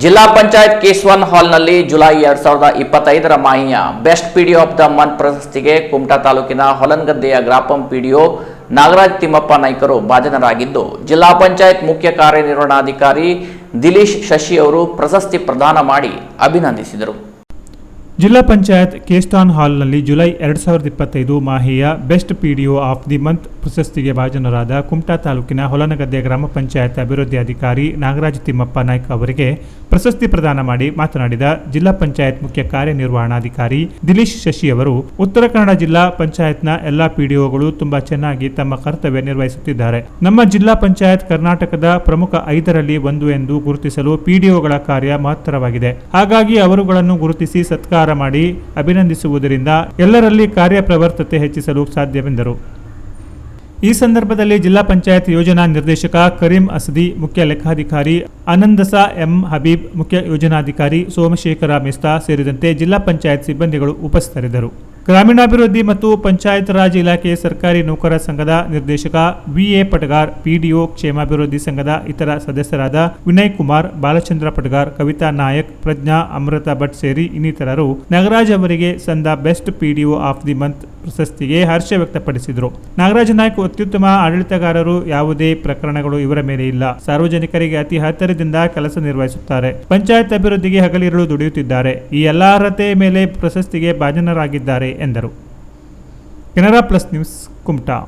ಜಿಲ್ಲಾ ಪಂಚಾಯತ್ ಕೇಸ್ವನ್ ಹಾಲ್ನಲ್ಲಿ ಜುಲೈ ಎರಡ್ ಸಾವಿರದ ಇಪ್ಪತ್ತೈದರ ಮಾಹಿಯ best PDO of the month ಪ್ರಶಸ್ತಿಗೆ ಕುಮಟಾ ತಾಲೂಕಿನ ಹೊಲನ್ಗದ್ದೆಯ ಗ್ರಾಪಂ ಪಿಡಿಒ ನಾಗರಾಜ್ ತಿಮ್ಮಪ್ಪ ನಾಯ್ಕರು ಭಾಜನರಾಗಿದ್ದು, ಜಿಲ್ಲಾ ಪಂಚಾಯತ್ ಮುಖ್ಯ ಕಾರ್ಯನಿರ್ವಹಣಾಧಿಕಾರಿ ದಿಲೀಶ್ ಶಶಿ ಅವರು ಪ್ರಶಸ್ತಿ ಪ್ರದಾನ ಮಾಡಿ ಅಭಿನಂದಿಸಿದರು. ಜಿಲ್ಲಾ ಪಂಚಾಯತ್ ಕೇಸ್ಟಾನ್ ಹಾಲ್ನಲ್ಲಿ ಜುಲೈ ಎರಡ್ ಸಾವಿರದ ಇಪ್ಪತ್ತೈದು ಮಾಹೆಯ best PDO of the month ಪ್ರಶಸ್ತಿಗೆ ಭಾಜನರಾದ ಕುಮಟಾ ತಾಲೂಕಿನ ಹೊಲನಗದ್ದೆ ಗ್ರಾಮ ಪಂಚಾಯತ್ ಅಭಿವೃದ್ಧಿ ಅಧಿಕಾರಿ ನಾಗರಾಜ್ ತಿಮ್ಮಪ್ಪ ನಾಯ್ಕ ಅವರಿಗೆ ಪ್ರಶಸ್ತಿ ಪ್ರದಾನ ಮಾಡಿ ಮಾತನಾಡಿದ ಜಿಲ್ಲಾ ಪಂಚಾಯತ್ ಮುಖ್ಯ ಕಾರ್ಯನಿರ್ವಹಣಾಧಿಕಾರಿ ದಿಲೀಶ್ ಶಶಿ ಅವರು, ಉತ್ತರ ಕನ್ನಡ ಜಿಲ್ಲಾ ಪಂಚಾಯತ್ನ ಎಲ್ಲಾ ಪಿಡಿಒಗಳು ತುಂಬಾ ಚೆನ್ನಾಗಿ ತಮ್ಮ ಕರ್ತವ್ಯ ನಿರ್ವಹಿಸುತ್ತಿದ್ದಾರೆ. ನಮ್ಮ ಜಿಲ್ಲಾ ಪಂಚಾಯತ್ ಕರ್ನಾಟಕದ ಪ್ರಮುಖ ಐದರಲ್ಲಿ ಒಂದು ಎಂದು ಗುರುತಿಸಲು ಪಿಡಿಒಗಳ ಕಾರ್ಯ ಮಹತ್ತರವಾಗಿದೆ. ಹಾಗಾಗಿ ಅವರುಗಳನ್ನು ಗುರುತಿಸಿ ಸತ್ಕಾರ ಮಾಡಿ ಅಭಿನಂದಿಸುವುದರಿಂದ ಎಲ್ಲರಲ್ಲಿ ಕಾರ್ಯಪ್ರವರ್ತತೆ ಹೆಚ್ಚಿಸಲು ಸಾಧ್ಯವೆಂದರು. ಈ ಸಂದರ್ಭದಲ್ಲಿ ಜಿಲ್ಲಾ ಪಂಚಾಯತ್ ಯೋಜನಾ ನಿರ್ದೇಶಕ ಕರೀಂ ಅಸದಿ, ಮುಖ್ಯ ಲೆಕ್ಕಾಧಿಕಾರಿ ಆನಂದಸ ಎಂ ಹಬೀಬ್, ಮುಖ್ಯ ಯೋಜನಾಧಿಕಾರಿ ಸೋಮಶೇಖರ ಮಿಸ್ತಾ ಸೇರಿದಂತೆ ಜಿಲ್ಲಾ ಪಂಚಾಯತ್ ಸಿಬ್ಬಂದಿಗಳು ಉಪಸ್ಥಿತರಿದ್ದರು. ಗ್ರಾಮೀಣಾಭಿವೃದ್ಧಿ ಮತ್ತು ಪಂಚಾಯತ್ ರಾಜ್ ಇಲಾಖೆ ಸರ್ಕಾರಿ ನೌಕರ ಸಂಘದ ನಿರ್ದೇಶಕ ವಿಎ ಪಟಗಾರ್, ಪಿಡಿಒ ಕ್ಷೇಮಾಭಿವೃದ್ಧಿ ಸಂಘದ ಇತರ ಸದಸ್ಯರಾದ ವಿನಯ್ ಕುಮಾರ್, ಬಾಲಚಂದ್ರ ಪಟಗಾರ್, ಕವಿತಾ ನಾಯಕ್, ಪ್ರಜ್ಞಾ ಅಮೃತ ಭಟ್ ಸೇರಿ ಇನ್ನಿತರರು ನಾಗರಾಜ್ ಅವರಿಗೆ ಸಂದ best PDO of the month ಪ್ರಶಸ್ತಿಗೆ ಹರ್ಷ ವ್ಯಕ್ತಪಡಿಸಿದರು. ನಾಗರಾಜ ನಾಯ್ಕ ಅತ್ಯುತ್ತಮ ಆಡಳಿತಗಾರರು, ಯಾವುದೇ ಪ್ರಕರಣಗಳು ಇವರ ಮೇಲೆ ಇಲ್ಲ. ಸಾರ್ವಜನಿಕರಿಗೆ ಅತಿ ಹತ್ತಿರದಿಂದ ಕೆಲಸ ನಿರ್ವಹಿಸುತ್ತಾರೆ. ಪಂಚಾಯತ್ ಅಭಿವೃದ್ಧಿಗೆ ಹಗಲಿರುಳು ದುಡಿಯುತ್ತಿದ್ದಾರೆ. ಈ ಎಲ್ಲಾ ಅರ್ಹತೆ ಮೇಲೆ ಪ್ರಶಸ್ತಿಗೆ ಭಾಜನರಾಗಿದ್ದಾರೆ, ಎಂದರು. Canara plus news, Kumta.